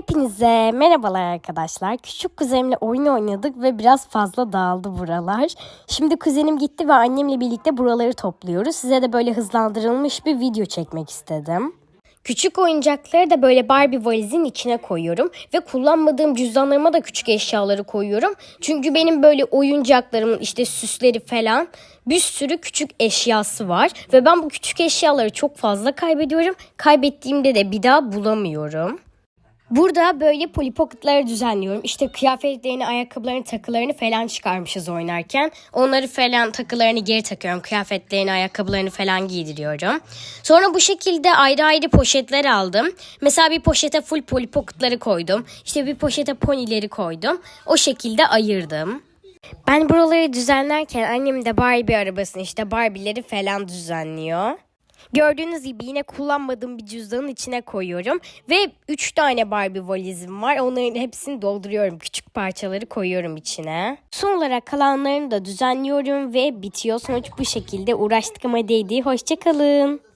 Hepinize merhabalar arkadaşlar. Küçük kuzenimle oyun oynadık ve biraz fazla dağıldı buralar. Şimdi kuzenim gitti ve annemle birlikte buraları topluyoruz. Size de böyle hızlandırılmış bir video çekmek istedim. Küçük oyuncakları da böyle Barbie valizin içine koyuyorum ve kullanmadığım cüzdanlarıma da küçük eşyaları koyuyorum. Çünkü benim böyle oyuncaklarımın işte süsleri falan bir sürü küçük eşyası var ve ben bu küçük eşyaları çok fazla kaybediyorum. Kaybettiğimde de bir daha bulamıyorum. Burada böyle Polly Pocket'ları düzenliyorum. İşte kıyafetlerini, ayakkabılarını, takılarını falan çıkarmışız oynarken. Onları falan takılarını geri takıyorum. Kıyafetlerini, ayakkabılarını falan giydiriyorum. Sonra bu şekilde ayrı ayrı poşetler aldım. Mesela bir poşete full Polly Pocket'ları koydum. İşte bir poşete ponileri koydum. O şekilde ayırdım. Ben buraları düzenlerken annem de Barbie arabasını işte Barbie'leri falan düzenliyor. Gördüğünüz gibi yine kullanmadığım bir cüzdanın içine koyuyorum. Ve 3 tane Barbie valizim var. Onların hepsini dolduruyorum. Küçük parçaları koyuyorum içine. Son olarak kalanlarını da düzenliyorum ve bitiyor. Sonuç bu şekilde uğraştığıma değdi. Hoşçakalın.